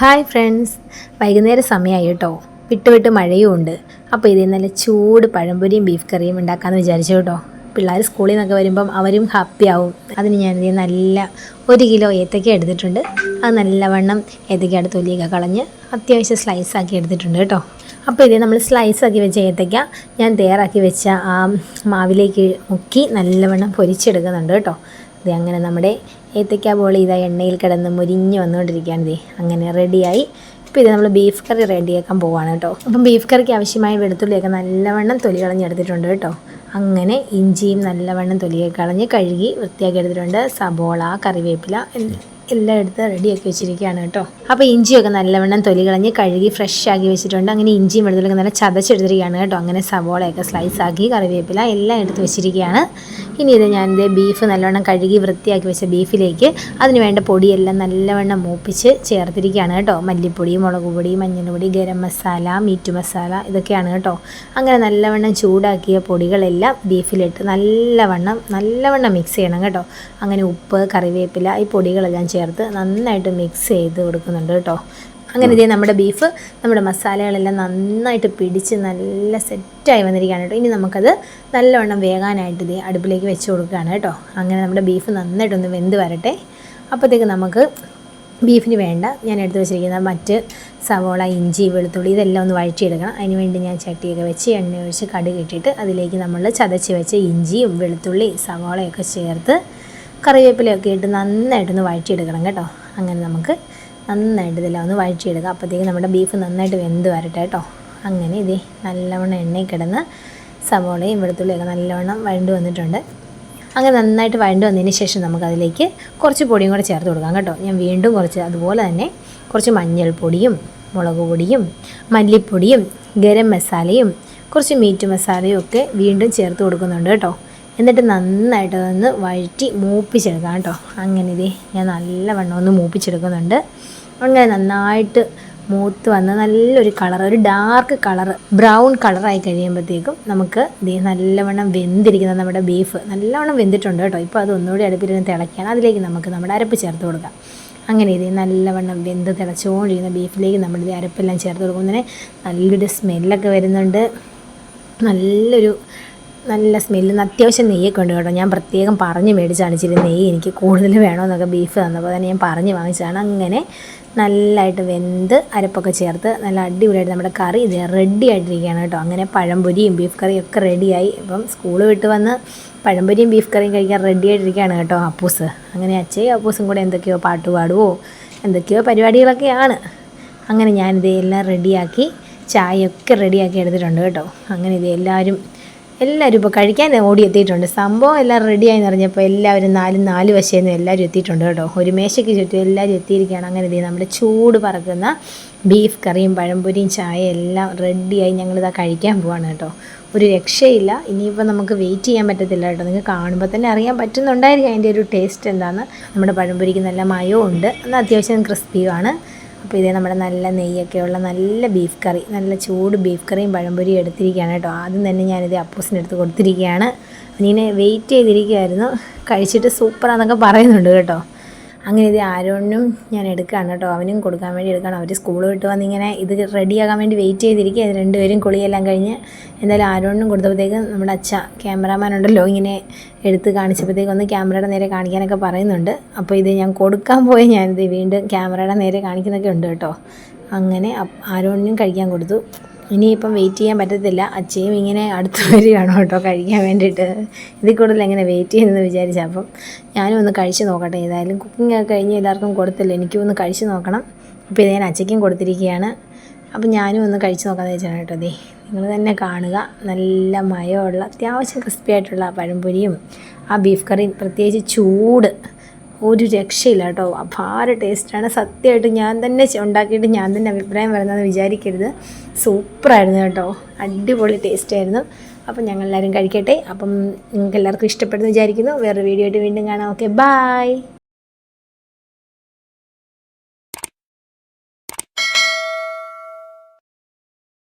Hi friends. വൈകുന്നേരം സമയമായി കേട്ടോ. വിട്ട് വിട്ട് മഴയും ഉണ്ട് അപ്പോൾ ഇതിൽ നല്ല ചൂട് പഴംപൊരിയും ബീഫ് കറിയും ഉണ്ടാക്കാമെന്ന് വിചാരിച്ചു കേട്ടോ. പിള്ളേർ സ്കൂളിൽ നിന്നൊക്കെ വരുമ്പം അവരും ഹാപ്പി ആവും. അതിന് ഇതിൽ നല്ല ഒരു കിലോ ഏത്തക്ക എടുത്തിട്ടുണ്ട്. അത് നല്ലവണ്ണം ഏത്തക്കയുടെ തൊലിയൊക്കെ കളഞ്ഞ് അത്യാവശ്യം സ്ലൈസ് ആക്കി എടുത്തിട്ടുണ്ട് കേട്ടോ. അപ്പോൾ ഇത് നമ്മൾ സ്ലൈസ് ആക്കി വെച്ച ഏത്തക്ക ഞാൻ തയ്യാറാക്കി വെച്ച ആ മാവിലേക്ക് മുക്കി നല്ലവണ്ണം പൊരിച്ചെടുക്കുന്നുണ്ട് കേട്ടോ. ഇത് അങ്ങനെ നമ്മുടെ ഏത്തയ്ക്ക ബോളി ഇതാ എണ്ണയിൽ കിടന്ന് മുരിഞ്ഞ് വന്നുകൊണ്ടിരിക്കുകയാണ് ദേ. അങ്ങനെ റെഡിയായി. ഇപ്പോൾ ഇത് നമ്മൾ ബീഫ് കറി റെഡിയാക്കാൻ പോവാണ് കേട്ടോ. അപ്പം ബീഫ് കറിക്ക് ആവശ്യമായ വെളുത്തുള്ളിയൊക്കെ നല്ലവണ്ണം തൊലി കളഞ്ഞെടുത്തിട്ടുണ്ട് കേട്ടോ. അങ്ങനെ ഇഞ്ചിയും നല്ലവണ്ണം തൊലിയൊക്കെ കളഞ്ഞ് കഴുകി വൃത്തിയാക്കി എടുത്തിട്ടുണ്ട്. സബോള കറിവേപ്പില എല്ലാം എടുത്ത് റെഡിയാക്കി വെച്ചിരിക്കുകയാണ് കേട്ടോ. അപ്പോൾ ഇഞ്ചിയൊക്കെ നല്ലവണ്ണം തൊലി കളഞ്ഞ് കഴുകി ഫ്രഷ് ആക്കി വെച്ചിട്ടുണ്ട്. അങ്ങനെ ഇഞ്ചിയും വെളുത്തുള്ളിയൊക്കെ നല്ല ചതച്ചെടുത്തിരിക്കുകയാണ് കേട്ടോ. അങ്ങനെ സവോളയൊക്കെ സ്ലൈസ് ആക്കി കറിവേപ്പില എല്ലാം എടുത്ത് വെച്ചിരിക്കുകയാണ്. ഇനി ഇത് ഞാൻ ഇത് ബീഫ് നല്ലവണ്ണം കഴുകി വൃത്തിയാക്കി വെച്ച ബീഫിലേക്ക് അതിന് വേണ്ട പൊടിയെല്ലാം നല്ലവണ്ണം മൂപ്പിച്ച് ചേർത്തിരിക്കുകയാണ് കേട്ടോ. മല്ലിപ്പൊടി മുളക് പൊടി മഞ്ഞൾപ്പൊടി ഗരം മസാല മീറ്റ് മസാല ഇതൊക്കെയാണ് കേട്ടോ. അങ്ങനെ നല്ലവണ്ണം ചൂടാക്കിയ പൊടികളെല്ലാം ബീഫിലിട്ട് നല്ലവണ്ണം നല്ലവണ്ണം മിക്സ് ചെയ്യണം കേട്ടോ. അങ്ങനെ ഉപ്പ് കറിവേപ്പില ഈ പൊടികളെല്ലാം ചേർത്ത് നന്നായിട്ട് മിക്സ് ചെയ്ത് കൊടുക്കുന്നുണ്ട് കേട്ടോ. അങ്ങനെ ഇതേ നമ്മുടെ ബീഫ് നമ്മുടെ മസാലകളെല്ലാം നന്നായിട്ട് പിടിച്ച് നല്ല സെറ്റായി വന്നിരിക്കുകയാണ് കേട്ടോ. ഇനി നമുക്കത് നല്ലവണ്ണം വേകാനായിട്ട് ഇതേ അടുപ്പിലേക്ക് വെച്ച് കൊടുക്കുകയാണ് കേട്ടോ. അങ്ങനെ നമ്മുടെ ബീഫ് നന്നായിട്ടൊന്ന് വെന്ത് വരട്ടെ. അപ്പോഴത്തേക്ക് നമുക്ക് ബീഫിന് വേണ്ട ഞാൻ എടുത്ത് വെച്ചിരിക്കുന്ന മറ്റ് സവോള ഇഞ്ചി വെളുത്തുള്ളി ഇതെല്ലാം ഒന്ന് വഴറ്റിയെടുക്കണം. അതിന് വേണ്ടി ഞാൻ ചട്ടിയൊക്കെ വെച്ച് എണ്ണ ഒഴിച്ച് കടുക് ഇട്ടിട്ട് അതിലേക്ക് നമ്മൾ ചതച്ച് വെച്ച ഇഞ്ചിയും വെളുത്തുള്ളി സവോളയൊക്കെ ചേർത്ത് കറിവേപ്പിലയൊക്കെ ഇട്ട് നന്നായിട്ടൊന്ന് വഴറ്റിയെടുക്കണം കേട്ടോ. അങ്ങനെ നമുക്ക് നന്നായിട്ട് ഇതെല്ലാം ഒന്ന് വഴറ്റിയെടുക്കുക അപ്പോഴത്തേക്ക് നമ്മുടെ ബീഫ് നന്നായിട്ട് വെന്ത് വരട്ടെ കേട്ടോ അങ്ങനെ ഇതേ നല്ലവണ്ണം എണ്ണയിൽ കിടന്ന് സവോളയും വെളുത്തുള്ളിയൊക്കെ നല്ലവണ്ണം വഴണ്ട് വന്നിട്ടുണ്ട്. അങ്ങനെ നന്നായിട്ട് വഴണ്ട് വന്നതിന് ശേഷം നമുക്കതിലേക്ക് കുറച്ച് പൊടിയും കൂടെ ചേർത്ത് കൊടുക്കാം കേട്ടോ. ഞാൻ വീണ്ടും കുറച്ച് അതുപോലെ തന്നെ കുറച്ച് മഞ്ഞൾപ്പൊടിയും മുളക് പൊടിയും മല്ലിപ്പൊടിയും ഗരം മസാലയും കുറച്ച് മീറ്റ് മസാലയും ഒക്കെ വീണ്ടും ചേർത്ത് കൊടുക്കുന്നുണ്ട് കേട്ടോ. എന്നിട്ട് നന്നായിട്ട് അതൊന്ന് വഴറ്റി മൂപ്പിച്ചെടുക്കാം കേട്ടോ. അങ്ങനെ ഇതേ ഞാൻ നല്ലവണ്ണം ഒന്ന് മൂപ്പിച്ചെടുക്കുന്നുണ്ട്. അങ്ങനെ നന്നായിട്ട് മൂത്ത് വന്ന് നല്ലൊരു കളർ ഒരു ഡാർക്ക് കളർ ബ്രൗൺ കളറായി കഴിയുമ്പോഴത്തേക്കും നമുക്ക് നല്ലവണ്ണം വെന്തിരിക്കുന്ന നമ്മുടെ ബീഫ് നല്ലവണ്ണം വെന്തിട്ടുണ്ട് കേട്ടോ. ഇപ്പോൾ അത് ഒന്നുകൂടി അടുപ്പിലിരുന്ന് തിളയ്ക്കുകയാണ്. അതിലേക്ക് നമുക്ക് നമ്മുടെ അരപ്പ് ചേർത്ത് കൊടുക്കാം. അങ്ങനെ ഇതേ നല്ലവണ്ണം വെന്ത് തിളച്ചുകൊണ്ടിരിക്കുന്ന ബീഫിലേക്ക് നമ്മൾ ഈ അരപ്പെല്ലാം ചേർത്ത് കൊടുക്കുമ്പോൾ തന്നെ നല്ലൊരു സ്മെല്ലൊക്കെ വരുന്നുണ്ട്. നല്ലൊരു നല്ല സ്മെല്ല് അത്യാവശ്യം നെയ്യൊക്കെ ഉണ്ട് കേട്ടോ. ഞാൻ പ്രത്യേകം പറഞ്ഞ് മേടിച്ചാണ് ഇച്ചിരി നെയ്യ് എനിക്ക് കൂടുതൽ വേണമെന്നൊക്കെ ബീഫ് തന്നപ്പോൾ തന്നെ ഞാൻ പറഞ്ഞ് വാങ്ങിച്ചതാണ്. അങ്ങനെ നല്ലതായിട്ട് വെന്ത് അരപ്പൊക്കെ ചേർത്ത് നല്ല അടിപൊളിയായിട്ട് നമ്മുടെ കറി ഇത് റെഡി ആയിട്ടിരിക്കുകയാണ് കേട്ടോ. അങ്ങനെ പഴംപൊരിയും ബീഫ് കറിയും ഒക്കെ റെഡിയായി ഇപ്പം സ്കൂൾ വിട്ട് വന്ന് പഴംപൊരിയും ബീഫ് കറിയും കഴിക്കാൻ റെഡി ആയിട്ടിരിക്കുകയാണ് കേട്ടോ അപ്പൂസ്. അങ്ങനെ അച്ഛയും അപ്പൂസും കൂടെ എന്തൊക്കെയോ പാട്ട് പാടുവോ എന്തൊക്കെയോ പരിപാടികളൊക്കെയാണ്. അങ്ങനെ ഞാനിത് എല്ലാം റെഡിയാക്കി ചായയൊക്കെ റെഡിയാക്കി എടുത്തിട്ടുണ്ട് കേട്ടോ. അങ്ങനെ ഇത് എല്ലാവരും എല്ലാവരും ഇപ്പോൾ കഴിക്കാൻ ഓടി എത്തിയിട്ടുണ്ട്. സംഭവം എല്ലാം റെഡിയായി നിറഞ്ഞപ്പോൾ എല്ലാവരും നാലും നാല് വശേന്ന് എല്ലാവരും എത്തിയിട്ടുണ്ട് കേട്ടോ. ഒരു മേശയ്ക്ക് ചുറ്റും എല്ലാവരും എത്തിയിരിക്കുകയാണ്. അങ്ങനെ ഇത് നമ്മുടെ ചൂട് പറക്കുന്ന ബീഫ് കറിയും പഴംപൊരിയും ചായ എല്ലാം റെഡിയായി ഞങ്ങളിതാ കഴിക്കാൻ പോവാണ് കേട്ടോ. ഒരു രക്ഷയില്ല. ഇനിയിപ്പോൾ നമുക്ക് വെയിറ്റ് ചെയ്യാൻ പറ്റത്തില്ല കേട്ടോ. നിങ്ങൾക്ക് കാണുമ്പോൾ തന്നെ അറിയാൻ പറ്റുന്നുണ്ടായിരിക്കും അതിന്റെ ഒരു ടേസ്റ്റ് എന്താണെന്ന് നമ്മുടെ പഴംപൊരിക്ക് നല്ല മയവും ഉണ്ട് എന്നാൽ അത്യാവശ്യം ക്രിസ്പിയുമാണ് അപ്പോൾ ഇതേ നമ്മുടെ നല്ല നെയ്യൊക്കെയുള്ള നല്ല ബീഫ് കറി നല്ല ചൂട് ബീഫ് കറിയും പഴംപൊരിയും എടുത്തിരിക്കുകയാണ് കേട്ടോ. ആദ്യം തന്നെ ഞാനിത് അപ്പൂസിന് എടുത്ത് കൊടുത്തിരിക്കുകയാണ് ഇങ്ങനെ വെയിറ്റ് ചെയ്തിരിക്കുകയായിരുന്നു. കഴിച്ചിട്ട് സൂപ്പറാന്നൊക്കെ പറയുന്നുണ്ട് കേട്ടോ. അങ്ങനെ ഇത് ആരോണിനും ഞാൻ എടുക്കുകയാണ് കേട്ടോ. അവനും കൊടുക്കാൻ വേണ്ടി എടുക്കണം അവർ സ്കൂൾ വിട്ട് വന്നിങ്ങനെ ഇത് റെഡിയാകാൻ വേണ്ടി വെയിറ്റ് ചെയ്തിരിക്കുക ഇത് രണ്ടുപേരും കുളിയെല്ലാം കഴിഞ്ഞ് എന്തായാലും ആരോണിനും കൊടുത്തപ്പോഴത്തേക്ക് നമ്മുടെ അച്ഛ ക്യാമറാമാൻ ഉണ്ടല്ലോ ഇങ്ങനെ എടുത്ത് കാണിച്ചപ്പോഴത്തേക്ക് ഒന്ന് ക്യാമറയുടെ നേരെ കാണിക്കാനൊക്കെ പറയുന്നുണ്ട്. അപ്പോൾ ഇത് ഞാൻ കൊടുക്കാൻ പോയി. ഞാനിത് വീണ്ടും ക്യാമറയുടെ നേരെ കാണിക്കുന്നൊക്കെ ഉണ്ട് കേട്ടോ. അങ്ങനെ ആരോണിനും കഴിക്കാൻ കൊടുത്തു. ഇനിയിപ്പം വെയിറ്റ് ചെയ്യാൻ പറ്റത്തില്ല. അച്ഛയും ഇങ്ങനെ അടുത്ത് വരികയാണ് കേട്ടോ കഴിക്കാൻ വേണ്ടിയിട്ട്. ഇതിൽ കൂടുതൽ എങ്ങനെ വെയിറ്റ് ചെയ്യുന്നതെന്ന് വിചാരിച്ചാൽ അപ്പം ഞാനും ഒന്ന് കഴിച്ച് നോക്കട്ടെ. ഏതായാലും കുക്കിംഗ് ഒക്കെ കഴിഞ്ഞ് എല്ലാവർക്കും കൊടുത്തില്ല. എനിക്കും ഒന്ന് കഴിച്ച് നോക്കണം. അപ്പോൾ ഇത് ഞാൻ അച്ഛയ്ക്കും കൊടുത്തിരിക്കുകയാണ്. അപ്പം ഞാനും ഒന്ന് കഴിച്ച് നോക്കാമെന്ന് വെച്ചാണ് കേട്ടോ. ദേ നിങ്ങൾ തന്നെ കാണുക. നല്ല മയമുള്ള അത്യാവശ്യം ക്രിസ്പി ആയിട്ടുള്ള പഴംപൊരിയും ആ ബീഫ് കറിയും പ്രത്യേകിച്ച് ചൂട് ഒരു രക്ഷയില്ല കേട്ടോ. അപാര ടേസ്റ്റാണ് സത്യമായിട്ട് ഞാൻ തന്നെ ഉണ്ടാക്കിയിട്ട് ഞാൻ തന്നെ അഭിപ്രായം പറയുന്നതെന്ന് വിചാരിക്കരുത്. സൂപ്പറായിരുന്നു കേട്ടോ. അടിപൊളി ടേസ്റ്റായിരുന്നു അപ്പം ഞങ്ങളെല്ലാവരും കഴിക്കട്ടെ. അപ്പം നിങ്ങൾക്ക് എല്ലാവർക്കും ഇഷ്ടപ്പെടുന്നു വിചാരിക്കുന്നു. വേറൊരു വീഡിയോ ആയിട്ട് വീണ്ടും കാണാം. Okay bye